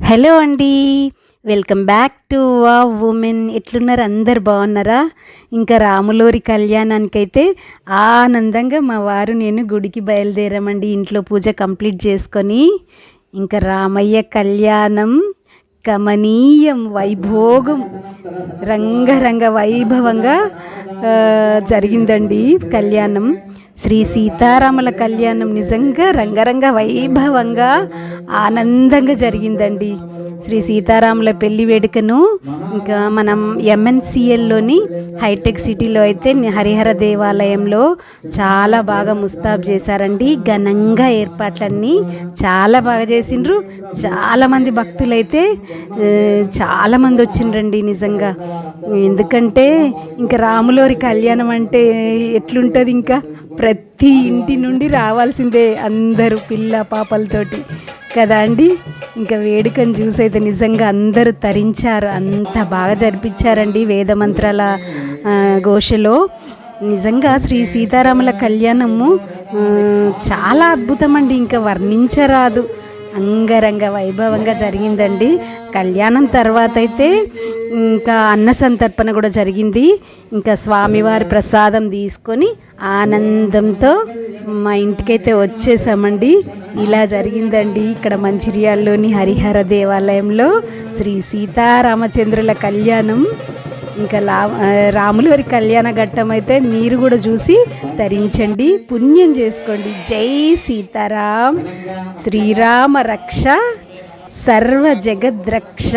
Hello అండి. Welcome back to వా women. ఎట్లున్నారు? అందరు బాగున్నారా? ఇంకా రాములోరి కళ్యాణానికి అయితే ఆనందంగా మా వారు నేను గుడికి బయలుదేరామండి. ఇంట్లో పూజ కంప్లీట్ చేసుకొని ఇంకా రామయ్య కళ్యాణం కమనీయం వైభోగం రంగరంగ వైభవంగా జరిగిందండి కళ్యాణం. శ్రీ సీతారాముల కళ్యాణం నిజంగా రంగరంగ వైభవంగా ఆనందంగా జరిగిందండి. శ్రీ సీతారాముల పెళ్ళి వేడుకను ఇంకా మనం ఎంఎన్సిఎల్లోని హైటెక్ సిటీలో అయితే హరిహర దేవాలయంలో చాలా బాగా ముస్తాబ్ చేశారండి. ఘనంగా ఏర్పాట్లన్నీ చాలా బాగా చేసిండ్రు. చాలామంది భక్తులైతే చాలామంది వచ్చిండ్రండి నిజంగా. ఎందుకంటే ఇంకా రాములోరి కళ్యాణం అంటే ఎట్లుంటుంది ఇంకా? ప్రతి ఇంటి నుండి రావాల్సిందే అందరూ పిల్ల పాపలతోటి. కదా అండి? ఇంకా వేడుకను చూసి అయితే నిజంగా అందరూ తరించారు. అంత బాగా జరిపించారండి వేద మంత్రాల ఘోషలో. నిజంగా శ్రీ సీతారాముల కళ్యాణము చాలా అద్భుతం అండి ఇంకా వర్ణించరాదు. అంగరంగ వైభవంగా జరిగిందండి. కళ్యాణం తర్వాత అయితే ఇంకా అన్న సంతర్పణ కూడా జరిగింది. ఇంకా స్వామివారి ప్రసాదం తీసుకొని ఆనందంతో మా ఇంటికైతే వచ్చేసామండి. ఇలా జరిగిందండి ఇక్కడ మంచిర్యాల్లోని హరిహర దేవాలయంలో శ్రీ సీతారామచంద్రుల కళ్యాణం. ఇంకా లా రాములు వారి కళ్యాణ ఘట్టం అయితే మీరు కూడా చూసి తరించండి. పుణ్యం చేసుకోండి. జై సీతారాం. శ్రీరామ రక్ష. సర్వ జగద్రక్ష.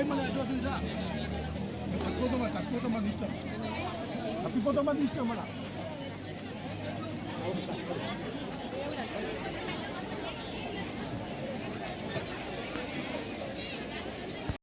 ఏమన్నా అటువంటి ఇదా? తక్కువ తక్కువ మంది ఇష్టం. తప్పిపోతాం మంది